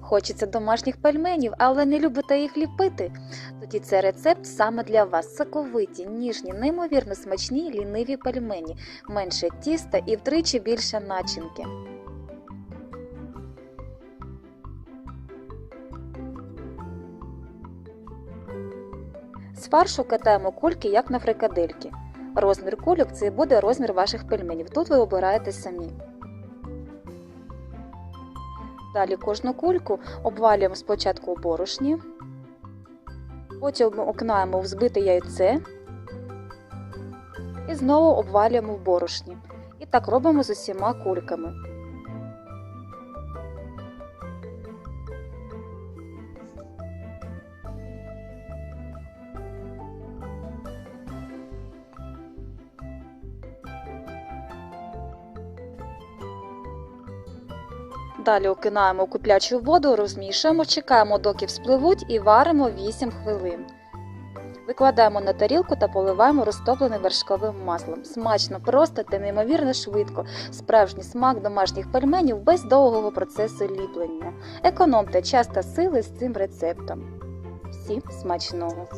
Хочеться домашніх пельменів, але не любите їх ліпити? Тоді це рецепт саме для вас. Соковиті, ніжні, неймовірно смачні ліниві пельмені, менше тіста і втричі більше начинки. З фаршу катаємо кульки, як на фрикадельки. Розмір кульок це буде розмір ваших пельменів. Тут ви обираєте самі. Далі кожну кульку обвалюємо спочатку у борошні, потім окнаємо в збите яйце і знову обвалюємо в борошні. І так робимо з усіма кульками. Далі окинаємо у киплячу воду, розмішуємо, чекаємо, доки вспливуть і варимо 8 хвилин. Викладаємо на тарілку та поливаємо розтопленим вершковим маслом. Смачно, просто та неймовірно швидко. Справжній смак домашніх пельменів без довгого процесу ліплення. Економте час та сили з цим рецептом. Всім смачного!